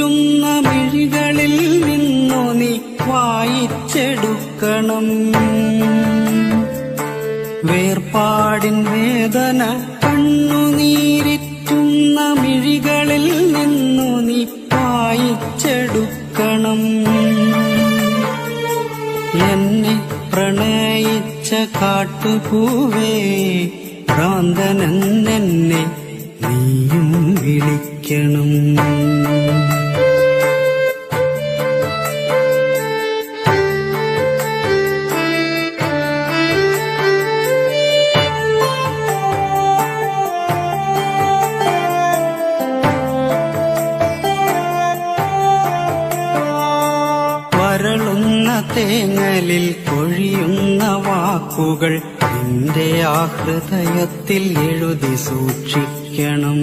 കണ്ണുനീരിറ്റുന്ന മിഴികളിൽ നിന്നു നീ വായിച്ചെടുക്കണം. വേർപാടിൻ വേദന കണ്ണുനീരിറ്റുന്ന മിഴികളിൽ നിന്നു നീ വായിച്ചെടുക്കണം. എന്നെ പ്രണയിച്ച കാട്ടുപൂവേ ഭ്രാന്തനെന്നെ നീയും വിളിക്കണം. തേങ്ങലിൽ കൊഴിയുന്ന വാക്കുകൾ നിന്റെ ആ ഹൃദയത്തിൽ എഴുതി സൂക്ഷിക്കണം.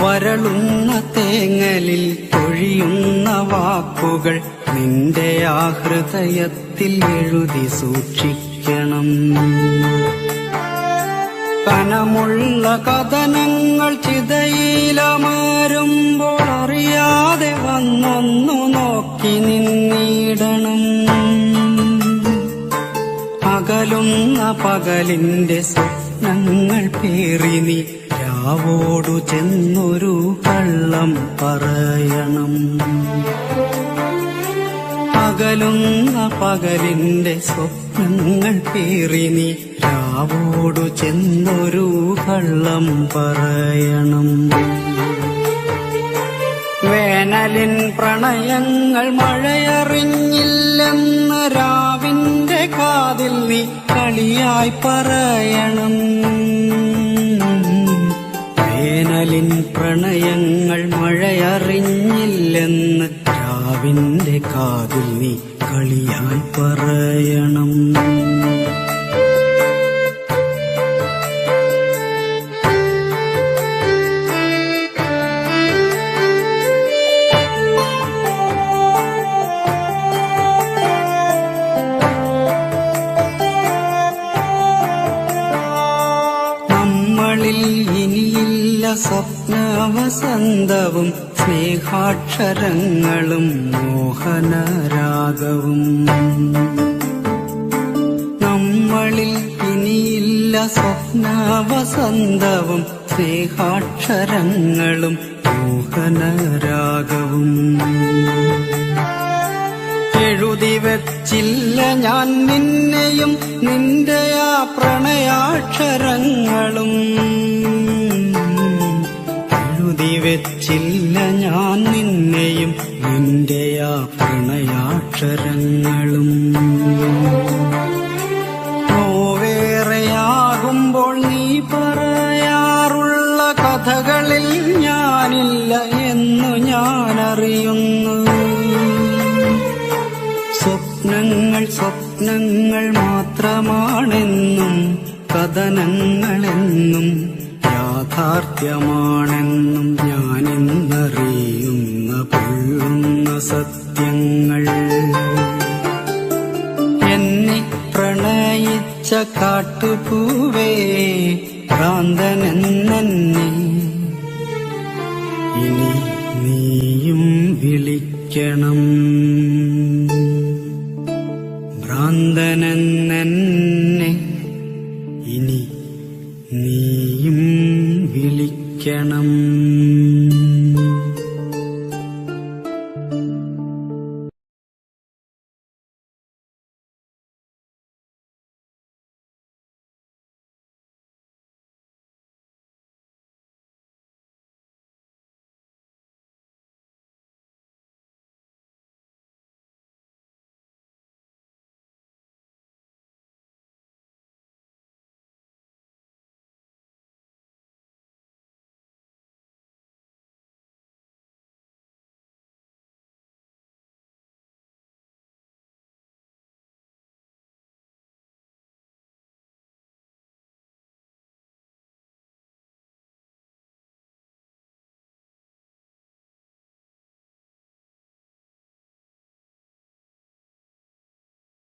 വരളുന്ന തേങ്ങലിൽ കൊഴിയുന്ന വാക്കുകൾ നിന്റെ ആ ഹൃദയത്തിൽ എഴുതി സൂക്ഷിക്കണം. കനമുള്ള കഥനങ്ങൾ ചിതയിലമാരുമ്പോൾ അറിയാതെ വന്നൊന്നു നോക്കി നിന്നിടണം. അകലുന്ന പകലിന്റെ സ്വപ്നങ്ങൾ പേറിനി രാവോടു ചെന്നൊരു കള്ളം പറയണം. പകലുന്ന പകലിന്റെ സ്വപ്നങ്ങൾ പേറിനി രാവോടു ചെന്നൊരു കള്ളം പറയണം. വേനലിൻ പ്രണയങ്ങൾ മഴയറിഞ്ഞില്ലെന്ന രാവിന്റെ കാതിൽ നീ കളിയായി പറയണം. വേനലിൻ പ്രണയങ്ങൾ മഴയറിഞ്ഞില്ലെന്ന് രാവിന്റെ കാതിൽ നീ കളിയായി പറയണം. നമ്മളിൽ ഇനിയില്ല സ്വപ്നവസന്തവും സ്നേഹാക്ഷരങ്ങളും മോഹനരാഗവും. നമ്മളിൽ ഇനിയില്ല സ്വപ്നവസന്തവും സ്നേഹാക്ഷരങ്ങളും മോഹനരാഗവും. എഴുതി വച്ചില്ല ഞാൻ നിന്നെയും നിന്റെ ആ പ്രണയാക്ഷരങ്ങളും. എഴുതി വെച്ചില്ല ഞാൻ നിന്നെയും നിന്റെ ആ പ്രണയാക്ഷരങ്ങളും. നോവേറെയാകുമ്പോൾ നീ പറയാറുള്ള കഥകളിൽ ഞാനില്ല എന്നു ഞാൻ അറിയുന്നു സ്വപ്നങ്ങൾ സ്വപ്നങ്ങൾ മാത്രമാണെന്നും കഥനങ്ങളെന്നും യാഥാർത്ഥ്യമാണെന്നും ഞാനെന്നറിയുന്ന പൊള്ളുന്ന സത്യങ്ങൾ. എന്നെ പ്രണയിച്ച കാട്ടുപൂവേ ഭ്രാന്തനെന്നെ ഇനി നീയും വിളിക്കണം. ഭ്രാന്തനെന്നെ ഇനി നീയും ക്ഷമിക്കണം